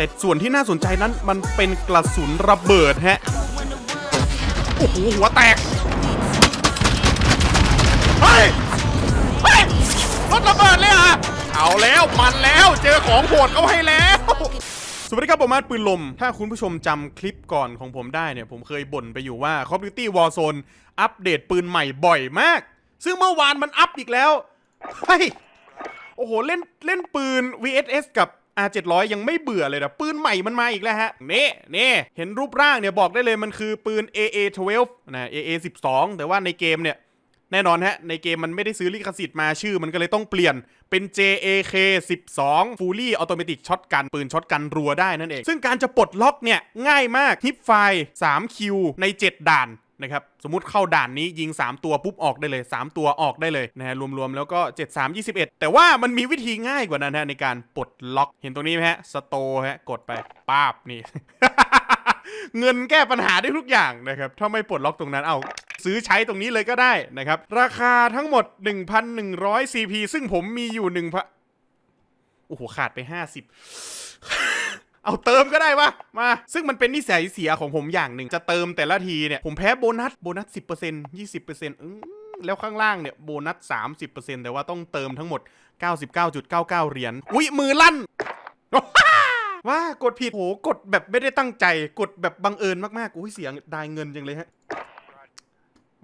แต่ส่วนที่น่าสนใจนั้นมันเป็นกระสุนระเบิดฮะ โอ้โห หัวแตก เฮ้ย เฮ้ย รถระเบิดเลยอะ เอาแล้วมันแล้วเจอของโหดเขาให้แล้วสวัสดีครับผมมาร์ทปืนลม ถ้าคุณผู้ชมจำคลิปก่อนของผมได้เนี่ย ผมเคยบ่นไปอยู่ว่า Call of Duty Warzone อัปเดตปืนใหม่บ่อยมาก ซึ่งเมื่อวานมันอัปอีกแล้ว เฮ้ย โอ้โห เล่นเล่นปืน VSS กับ R700 ยังไม่เบื่อเลยนะปืนใหม่มันมาอีกแล้วฮะนี่นี่เห็นรูปร่างเนี่ยบอกได้เลยมันคือปืน AA12 นะ AA12 แต่ว่าในเกมเนี่ยแน่นอนฮะ ในเกมมันไม่ได้ซื้อลิขสิทธิ์มาชื่อ มันก็เลยต้องเปลี่ยนเป็น JAK 12 Fully Automatic Shotgun ปืนช็อตกันรัวได้นั่นเอง ซึ่งการจะปลดล็อกเนี่ยง่ายมากฮิปไฟ 3 คิวใน 7 ด่าน นะครับสมมติเข้าด่านนี้ยิง 3 ตัวปุ๊บออกได้เลย 3 ตัวออกได้เลยนะฮะรวมๆแล้วก็ 7 3 21 แต่ว่ามันมีวิธีง่ายกว่านั้นฮะในการปลดล็อกเห็นตรงนี้ไหมฮะสโตฮะกดไปป้าบนี่ เงินแก้ปัญหาได้ทุกอย่างนะครับถ้าไม่ปลดล็อกตรงนั้นเอาซื้อใช้ตรงนี้เลยก็ได้นะครับ ราคาทั้งหมด 1,100 CP ซึ่งผมมีอยู่1พันโอ้โหขาดไป 50 เอาเติมก็ได้ปะมา ซึ่งมันเป็นนิสัยเสียของผมอย่างหนึ่ง จะเติมแต่ละทีเนี่ย ผมแพ้โบนัส โบนัส 10% 20%อืมแล้วข้างล่างเนี่ย โบนัส 30%แต่ว่าต้องเติมทั้งหมด 99.99 เหรียญอุ๊ย มือลั่น ว่ากดผิดโหกดแบบไม่ได้ตั้งใจ กดแบบบังเอิญมากๆอุ้ยเสียงได้เงินจังเลยฮะ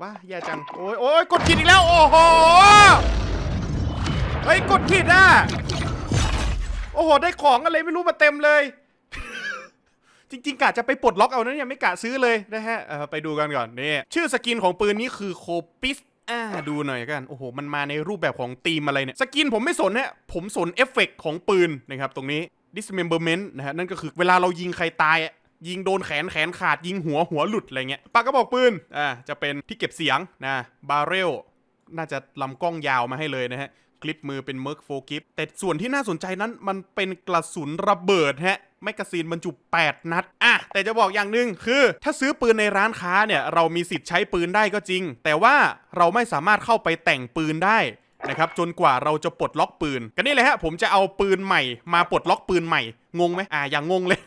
ว้าแย่จัง โอ้ยโอ้ยกดผิดอีกแล้ว โอ้โหเฮ้ยกดผิดอะโอ้โห ได้ของอะไรไม่รู้มาเต็มเลย จริงๆกะจะไปปลดล็อกเอานะเนี่ยไม่กะซื้อเลยนะฮะเออไปดูกันก่อนนี่ชื่อสกินของปืนนี้คือโคปิสอ่าดูหน่อยกัน โอ้โห มันมาในรูปแบบของธีมอะไรเนี่ย สกินผมไม่สนฮะผมสนเอฟเฟกต์ของปืนนะครับตรงนี้ dismemberment นะฮะ นั่นก็คือเวลาเรายิงใครตายอะยิงโดนแขนแขนขาดยิงหัวหัวหลุดอะไรเงี้ยปากกระบอกปืนอ่าจะเป็นที่เก็บเสียงนะบาร์เรลน่าจะลำกล้องยาวมาให้เลยนะฮะ คลิปมือเป็นเม r ร์กโฟกิฟแต่ส่วนที่น่าสนใจนั้นมันเป็นกระสุนระเบิดฮะแมกกาซีนบรรจุ 8 นัด อะ แต่จะบอกอย่างหนึ่งคือ ถ้าซื้อปืนในร้านค้าเนี่ย เรามีสิทธิ์ใช้ปืนได้ก็จริง แต่ว่าเราไม่สามารถเข้าไปแต่งปืนได้นะครับจนกว่าเราจะปลดล็อกปืน ก็นี่เลยฮะ ผมจะเอาปืนใหม่มาปลดล็อกปืนใหม่ งงไหมอะอย่างงงเลย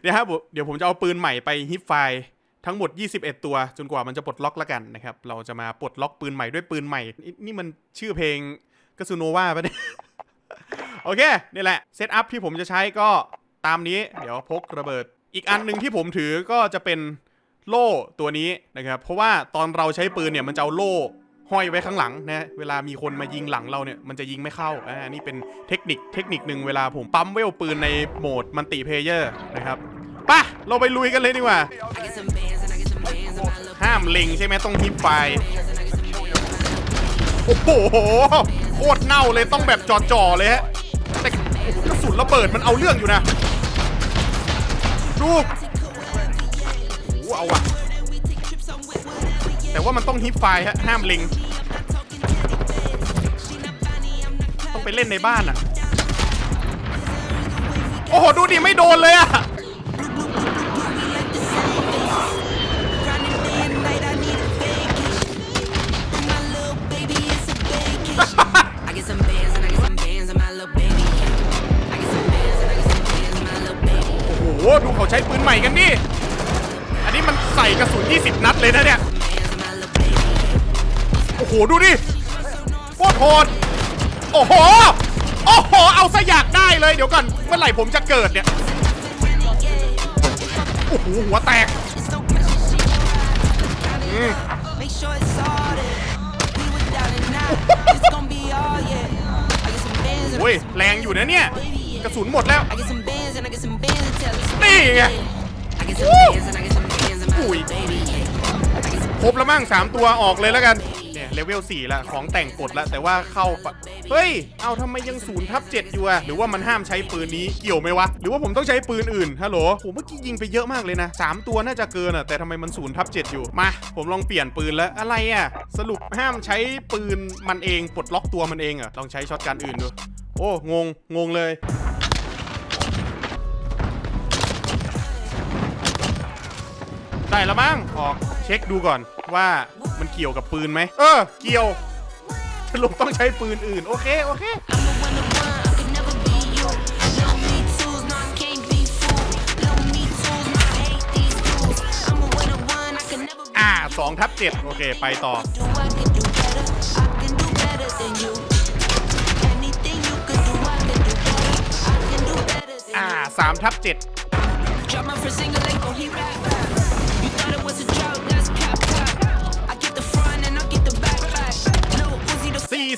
เดี๋ยวฮะเดี๋ยวผมจะเอาปืนใหม่ไปฮิปไฟล์ทั้งหมด 21 ตัว จนกว่ามันจะปลดล็อกแล้วกันนะครับ เราจะมาปลดล็อกปืนใหม่ด้วยปืนใหม่ นี่มันชื่อเพลง กาซูโนวาปะเนี่ยโอเค นี่แหละ เซตอัพที่ผมจะใช้ก็ตามนี้ เดี๋ยวพกระเบิด อีกอันหนึ่งที่ผมถือก็จะเป็นโล่ตัวนี้นะครับ เพราะว่าตอนเราใช้ปืนเนี่ยมันจะเอาโล่ห้อยไว้ข้างหลังนะ เวลามีคนมายิงหลังเราเนี่ยมันจะยิงไม่เข้า อ่า นี่เป็นเทคนิคเทคนิคหนึ่งเวลาผมปั๊มเวลปืนในโหมดมัลติเพลเยอร์นะครับป่ะเราไปลุยกันเลยดีกว่า ห้ามเล็งใช่ไหมต้องฮิปไฟ โอ้โห คตรเน่าเลยต้องแบบจ่อๆเลยฮะแต่กระสุนระเบิดมันเอาเรื่องอยู่นะดูโอ้เอาอะแต่ว่ามันต้องฮิปไฟฮะห้ามล็งต้องไปเล่นในบ้านอะโอ้โห ดูดิ ไม่โดนเลยอะ หดูเขาใช้ปืนใหม่กันดิ อันนี้มันใส่กระสุน 20 นัดเลยนะเนี่ย โอ้โห ดูดิโคตรโหด โอ้โห โอ้โห เอาซะอยากได้เลยเดี๋ยวก่อน เมื่อไหร่ผมจะเกิดเนี่ย โอ้โห หัวแตกโอ้ยแรงอยู่นะเนี่ย กระสุนหมดแล้ว I get some bands and I get some bands and tell us. นี่ไง I get some Woo. bands and I get some bands and my Ui. little baby. I get some ครบแล้วมั้ง3ตัวออกเลยแล้วกัน เนี่ยเลเวล4แล้วของแต่งกดแล้วแต่ว่าเข้าปะเฮ้ย เอาทำไมยังศูนย์ทับ7อยู่อะหรือว่ามันห้ามใช้ปืนนี้เกี่ยวไหมวะ หรือว่าผมต้องใช้ปืนอื่น ฮัลโหลผมเมื่อกี้ยิงไปเยอะมากเลยนะ3ตัวน่าจะเกินอะแต่ทำไมมันศูนย์ทับ7อยู่ มา ผมลองเปลี่ยนปืนแล้ว อะไรอะสรุปห้ามใช้ปืนมันเองปลดล็อกตัวมันเองเหรอะลองใช้ช็อตกันอื่นดู โอ้ งง งงเลย ได้แล้วมั้งออกเช็คดูก่อนว่ามันเกี่ยวกับปืนไหมเออ เกี่ยวสรุปต้องใช้ปืนอื่น โอเค โอเค อ่าสองทับเจ็ดโอเค ไปต่อ อ่าสามทับเจ็ด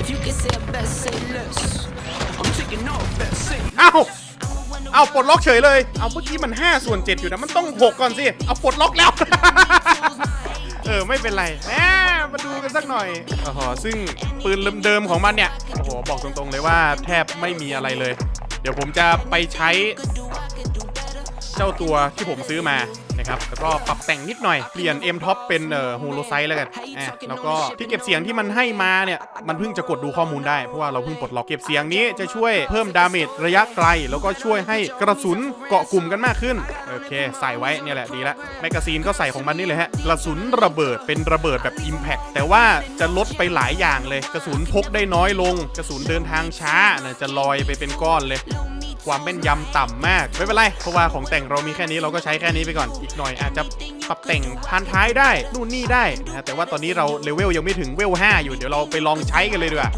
If you can say it best, say less. I'm taking all that, say เอ้าเอาปลดล็อกเฉยเลย เอาเมื่อกี้มัน 5 ส่วน 7 อยู่นะ มันต้อง 6 ก่อนสิ เอาปลดล็อกแล้ว เออ ไม่เป็นไรแหมมาดูกันสักหน่อยโอ้โหซึ่งปืนเดิมๆของมันเนี่ย โอ้โห บอกตรงๆเลยว่าแทบไม่มีอะไรเลย เดี๋ยวผมจะไปใช้ เจ้าตัวที่ผมซื้อมา นะครับ แล้วก็ปรับแต่งนิดหน่อย เปลี่ยน M Top เป็นเอ่อ Holo Size แล้วกันอะแล้วก็ที่เก็บเสียงที่มันให้มาเนี่ย มันเพิ่งจะกดดูข้อมูลได้ เพราะว่าเราเพิ่งปลดล็อกเก็บเสียงนี้จะช่วยเพิ่มดาเมจระยะไกล แล้วก็ช่วยให้กระสุนเกาะกลุ่มกันมากขึ้น โอเค ใส่ไว้เนี่ยแหละดีละแมกกาซีนก็ใส่ของมันนี่เลยฮะ กระสุนระเบิดเป็นระเบิดแบบ Impact แต่ว่าจะลดไปหลายอย่างเลย กระสุนพกได้น้อยลง กระสุนเดินทางช้านะจะลอยไปเป็นก้อนเลย ความแม่นยำต่ำมาก ไม่เป็นไร เพราะว่าของแต่งเรามีแค่นี้เราก็ใช้แค่นี้ไปก่อน อีกหน่อยอาจจะปรับแต่งพันท้ายได้ นู่นนี่ได้นะแต่ว่าตอนนี้เราเลเวลยังไม่ถึงเวล5อยู่ เดี๋ยวเราไปลองใช้กันเลยดีกว่า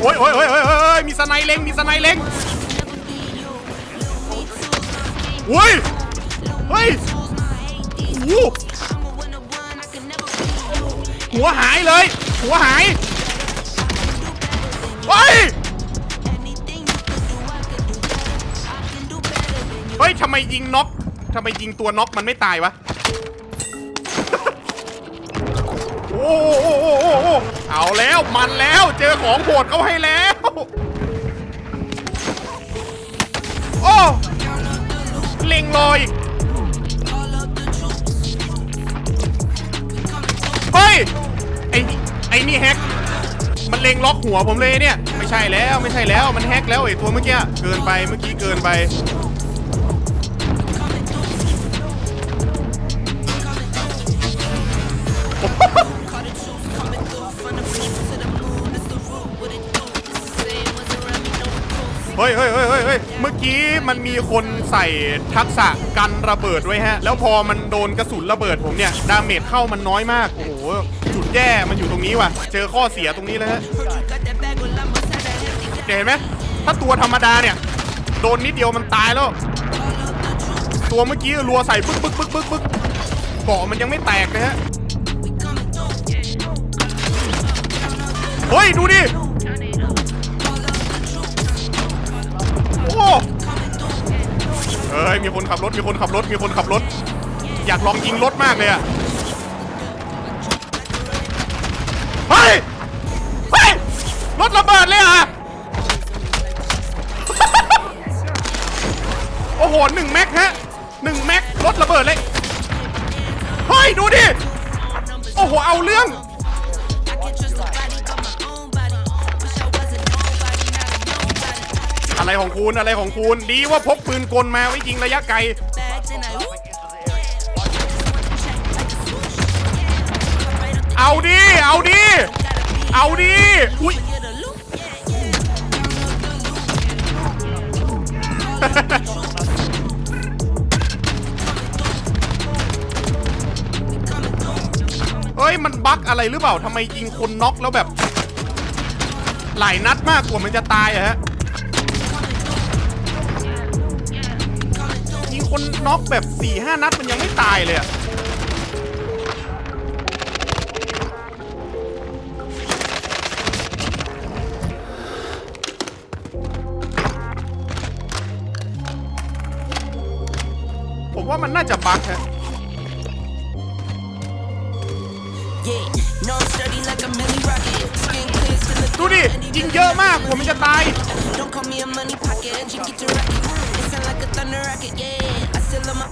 โอ้ยโอ้ยโอ้ยโอ้ยโอ้ยมีสไนเล็ง มีสไนเล็งโอ้ยเฮ้ยโอ้โหหัวหายเลย หัวหายเฮ้ย เฮ้ยทำไมยิงน็อกทำไมยิงตัวน็อกมันไม่ตายวะ โอ้โหเอาแล้วมันแล้วเจอของโหดเขาให้แล้ว โอ้เล็งลอยเฮ้ย ไอ้นี่ไอ้นี่แฮกมันเล็งล็อกหัวผมเลยเนี่ย ไม่ใช่แล้วไม่ใช่แล้วมันแฮกแล้วไอ้ตัวเมื่อกี้เกินไปเมื่อกี้เกินไป ยเฮ้ยเฮ้ยเฮ้ยเมื่อกี้มันมีคนใส่ทักษะกันระเบิดไว้ฮะ แล้วพอมันโดนกระสุนระเบิดผมเนี่ย ดาเมจเข้ามันน้อยมาก โอ้โห จุดแย่มันอยู่ตรงนี้ว่ะ เจอข้อเสียตรงนี้เลยฮะเห็นไหมถ้าตัวธรรมดาเนี่ย โดนนิดเดียวมันตายแล้ว ตัวเมื่อกี้รัวใส่ปึ๊กปึ๊กปึ๊กปึ๊กปึ๊กเกาะมันยังไม่แตกเลยฮะ เฮ้ย ดูดิ เฮ้ยมีคนขับรถมีคนขับรถมีคนขับรถ อยากลองยิงรถมากเลยอะเฮ้ยเฮ้ยรถระเบิดเลยอะโอ้โหหนึ่งแม็กฮะหนึ่งแม็กรถระเบิดเลย คุณอะไรของคุณ ดีว่าพกปืนกลมาไว้ยิงระยะไกล เอาดิ เอาดิ เอาดิอุ้ยเฮ้ย มันบั๊กอะไรหรือเปล่าทำไมยิงคนน็อกแล้วแบบ หลายนัดมากกว่ามันจะตายอะฮะ คนน็อกแบบ4ี่ห้านัดมันยังไม่ตายเลยอะผมว่ามันน่าจะบั๊กฮะ Yeah, no, I'm sturdy like a milli rocket. Skin clear to the ดูดิ ยิงเยอะมากกว่ามันจะตาย Don't call me a money pocket, and you get your racket. It sound like a thunder rocket,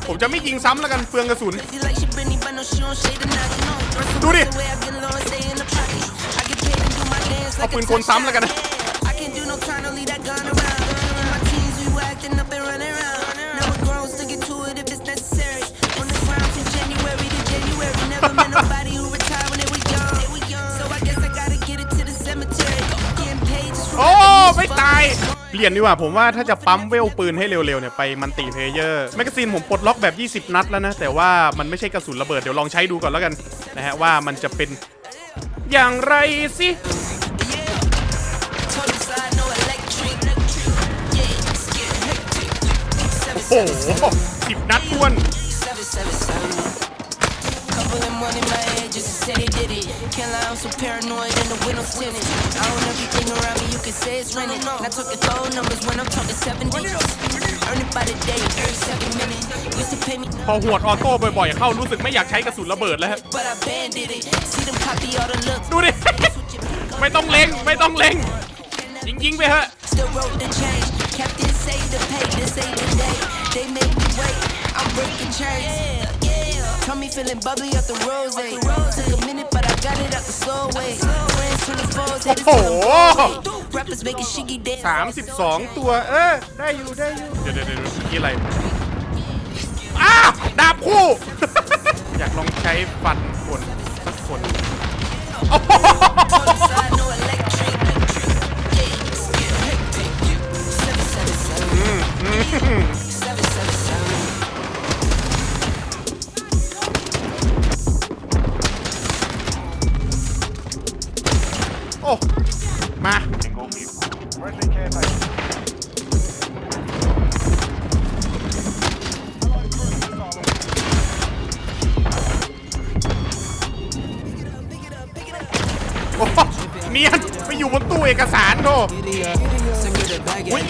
ผมจะไม่ยิงซ้ำแล้วกันเปลืองกระสุน She like she Britney, but no, she don't shade the noggin. No, thrust Do the it. way I get low and stay in the pocket. I get paid in just เอา like ปื a นกลซ้ำแล้วกันนะ I can do no trying to leave that gun around. In my teens, we were acting up and running around. Now we're grown, sticking to it if it's necessary. On the ground since January to January. Never met nobody who retired when they was young. So I guess I gotta get it to the cemetery. Getting paid just for โอ้ rapping,ไม่ these ตาย fuckers. เปลี่ยนดีกว่าผมว่าถ้าจะปั๊มเวลปืนให้เร็วๆเนี่ยไปมันติเพลเยอร์แมกกาซีนผมปลดล็อกแบบ 20 นัดแล้วนะ แต่ว่ามันไม่ใช่กระสุนระเบิดเดี๋ยวลองใช้ดูก่อนแล้วกันนะฮะว่ามันจะเป็นอย่างไรสิโอ้โหสิบนัดทวน seven, seven, seven. Couple of money in my head just to say they did it. Can't lie, I'm so paranoid and the windows tinted. I own everything around me, you can say it's rented. Not talking phone numbers when I'm talking seven digits. Earn it by the day, every second minute. Used to pay me, พอหวดออโต้บ่อยๆ เข้ารู้สึกไม่อยากใช้กระสุนระเบิดแล้วฮะ but I banded it. See them copy all the looks. ดูดิ Switch it back up. ไม่ต้องเล็ง ไม่ต้องเล็ง ยิงยิงๆไปเถอะ Still wrote the chain. Captain say the pay, this ain't the day. They made me wait. I'm breaking chains. Yeah, yeah. Told me feeling bubbly up the rose. Took a minute, but I got it out the slow way. Friends turn the foes, haters Oh. turn them both. Rappers making shiggy dance. 32ตัว เออ ได้อยู่ ได้อยู่ เดี๋ยวเดี๋ยวเดี๋ยวนี่อะไรอ้าวดาบคู่ อยากลองใช้ฟันคน อุ้ย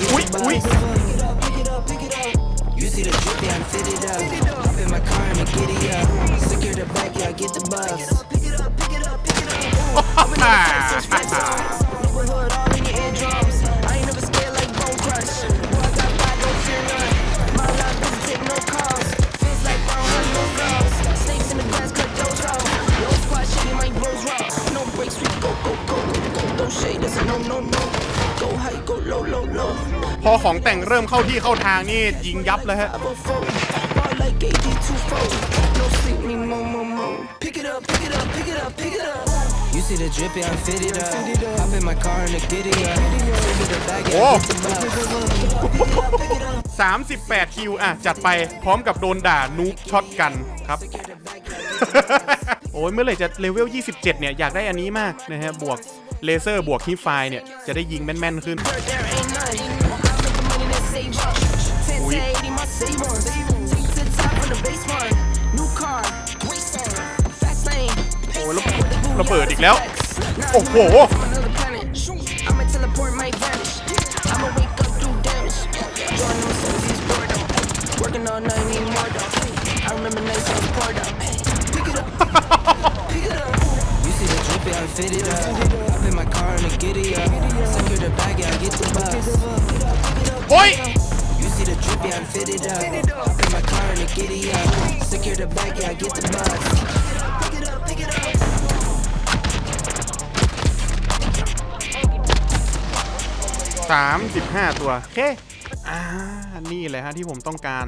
อุ้ย You see the drip, yeah, I'm fitted up. Hop in my car and the giddy up. Secure the bag, yeah, I get the bus. อ่า Neighborhood all in your eardrums. พอของแต่งเริ่มเข้าที่เข้าทางนี่ยิงยับเลยฮะ I vote for ball like AD24. No sleep, me mo mo mo. Pick it up, pick it up, pick it up, pick it up. You see the drip, yeah, I'm fitted up. Hop in my car and the giddy up. Secure the bag, yeah, I get the bus. 38 คิว อะ จัดไปพร้อมกับโดนด่านูบช็อตกันครับ โอ้ยเมื่อไหร่จะเลเวล 27 เนี่ย อยากได้อันนี้มากนะฮะ บวก เลเซอร์บวกที่ไฟเนี่ย จะได้ยิงแม่น ๆ ขึ้น อุ้ยโอ้ยระเบิดอีกแล้ว โอ้โห I'm fitted up. Hop in my car and the giddy up. Secure the bag, yeah, I get the bus. โอ้ย You see the drip, yeah, I'm fitted up. Hop in my car and the giddy up. Secure the bag, yeah, I get the bus. Pick it up, pick it up. 35 ตัว โอเค อ่า นี่เลยฮะที่ผมต้องการ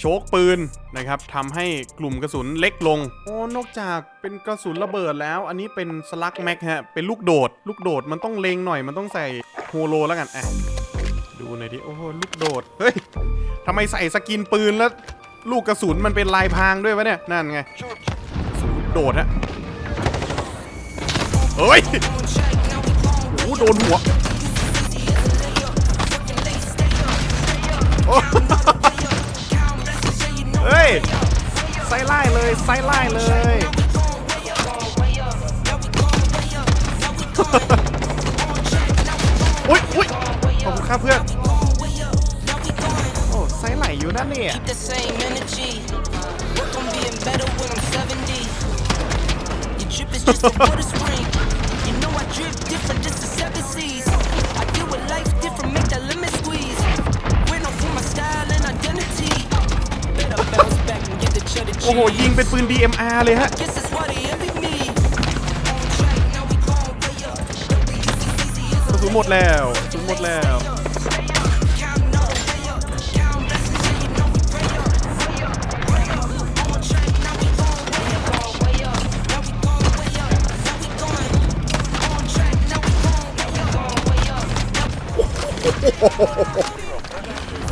โชคปืนนะครับทำให้กลุ่มกระสุนเล็กลงโอ้นอกจากเป็นกระสุนระเบิดแล้ว อันนี้เป็นสลักแม็กฮะเป็นลูกโดด ลูกโดดมันต้องเลงหน่อยมันต้องใส่โฮโลแล้วกันอะดูหน่อยดิโอ้ลูกโดดเฮ้ยทำไมใส่สกินปืนแล้วลูกกระสุนมันเป็นลายพรางด้วยวะเนี่ยนั่นไงโดดฮะเฮ้ยโอ้โดนหัว ไล่เลย ไซไล่เลย อุ้ยอุ้ยขอบคุณครับเพื่อน โอ้ ไซไหลอยู่นั่นเนี่ย Keep the same energy. Work on being better when I'm 70. Your drip is just a water spring. You know I drip different, just the seven seas. โอ้โห ยิงเป็นปืน DMR เลยฮะ Guess that's why they envy me. On track, now we gon' way up. หมดแล้วซื้อหมดแล้ว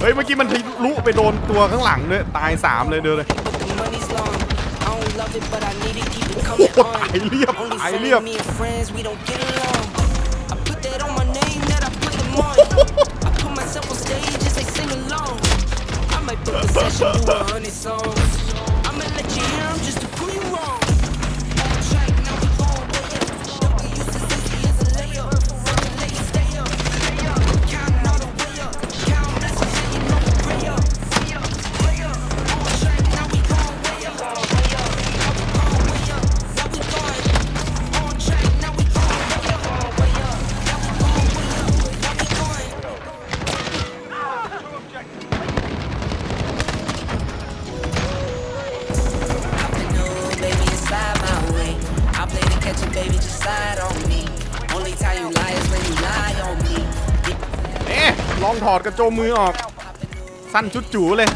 เฮ้ย เมื่อกี้มันทะลุไปโดนตัวข้างหลังด้วยตายสามเลยเด้อเลย Money's long. I don't love it, but I need to keep it coming โอ้ on. ตายเรียบ Only ตาย friend เรียบ อ๊ะลองถอดกระโจมมือออก สั้นชุดจูเลย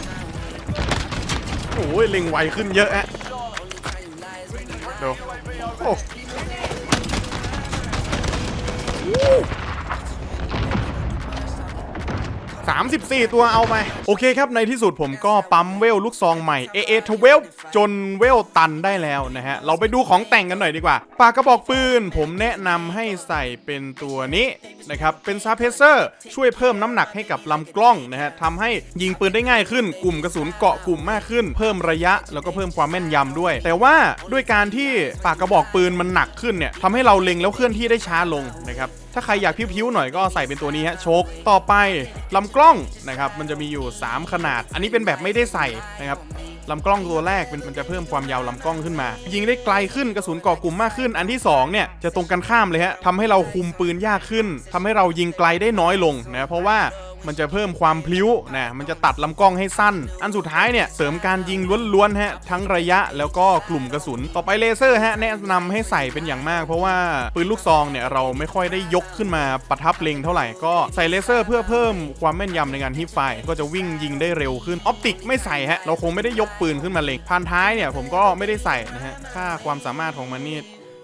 โอ้ยเล็งไวขึ้นเยอะอะเดี๋ยวโอ้ สามสิบสี่ตัวเอาไป โอเคครับในที่สุดผมก็ปั๊มเวลลูกซองใหม่ AA 12จนเวลตันได้แล้วนะฮะ เราไปดูของแต่งกันหน่อยดีกว่า ปากกระบอกปืน ผมแนะนำให้ใส่เป็นตัวนี้นะครับ เป็นซาเพเซอร์ ช่วยเพิ่มน้ำหนักให้กับลำกล้องนะฮะทำให้ยิงปืนได้ง่ายขึ้น กลุ่มกระสุนเกาะกลุ่มมากขึ้น เพิ่มระยะแล้วก็เพิ่มความแม่นยำด้วย แต่ว่าด้วยการที่ปากกระบอกปืนมันหนักขึ้นเนี่ยทำให้เราเล็งแล้วเคลื่อนที่ได้ช้าลงนะครับ ถ้าใครอยากพิ้วๆหน่อยก็ใส่เป็นตัวนี้ฮะโชคต่อไปลำกล้องนะครับมันจะมีอยู่ 3 ขนาด อันนี้เป็นแบบไม่ได้ใส่นะครับลำกล้องตัวแรกมันจะเพิ่มความยาวลำกล้องขึ้นมา ยิงได้ไกลขึ้นกระสุนก่อกลุ่มมากขึ้น อันที่2เนี่ยจะตรงกันข้ามเลยฮะทำให้เราคุมปืนยากขึ้นทำให้เรายิงไกลได้น้อยลงนะเพราะว่า มันจะเพิ่มความพลิ้วนะมันจะตัดลำกล้องให้สั้น อันสุดท้ายเนี่ยเสริมการยิงล้วนๆฮะทั้งระยะแล้วก็กลุ่มกระสุน ต่อไปเลเซอร์ฮะแนะนำให้ใส่เป็นอย่างมาก เพราะว่าปืนลูกซองเนี่ยเราไม่ค่อยได้ยกขึ้นมาประทับเล็งเท่าไหร่ก็ใส่เลเซอร์เพื่อเพิ่มความแม่นยำในการฮิปไฟก็จะวิ่งยิงได้เร็วขึ้นออปติกไม่ใส่ฮะเราคงไม่ได้ยกปืนขึ้นมาเล็งพานท้ายเนี่ยผมก็ไม่ได้ใส่นะฮะค่าความสามารถของมันนี่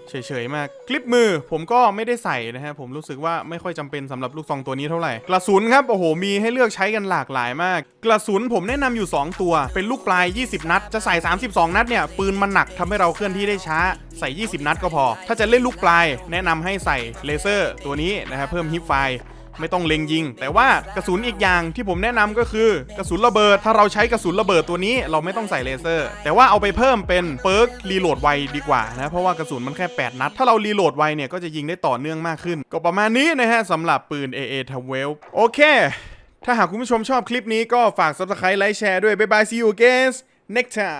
เฉยๆมาก คลิปมือผมก็ไม่ได้ใส่นะฮะผมรู้สึกว่าไม่ค่อยจำเป็นสำหรับลูกซองตัวนี้เท่าไหร่ กระสุนครับโอ้โหมีให้เลือกใช้กันหลากหลายมาก กระสุนผมแนะนำอยู่ 2 ตัว เป็นลูกปลาย 20 นัด จะใส่ 32 นัดเนี่ยปืนมันหนักทำให้เราเคลื่อนที่ได้ช้าใส่ 20 นัดก็พอ ถ้าจะเล่นลูกปลาย แนะนำให้ใส่เลเซอร์ตัวนี้นะครับเพิ่มฮิปไฟ ไม่ต้องเล็งยิง แต่ว่ากระสุนอีกอย่างที่ผมแนะนำก็คือกระสุนระเบิด ถ้าเราใช้กระสุนระเบิดตัวนี้เราไม่ต้องใส่เลเซอร์ แต่ว่าเอาไปเพิ่มเป็นเปิร์กรีโหลดไวดีกว่านะเพราะว่ากระสุนมันแค่ 8 นัด ถ้าเรารีโหลดไวเนี่ยก็จะยิงได้ต่อเนื่องมากขึ้น ก็ประมาณนี้นะฮะสำหรับปืน AA 12 โอเค ถ้าหากคุณผู้ชมชอบคลิปนี้ก็ฝาก subscribe ไลค์แชร์ด้วยบ๊ายบาย see you again next time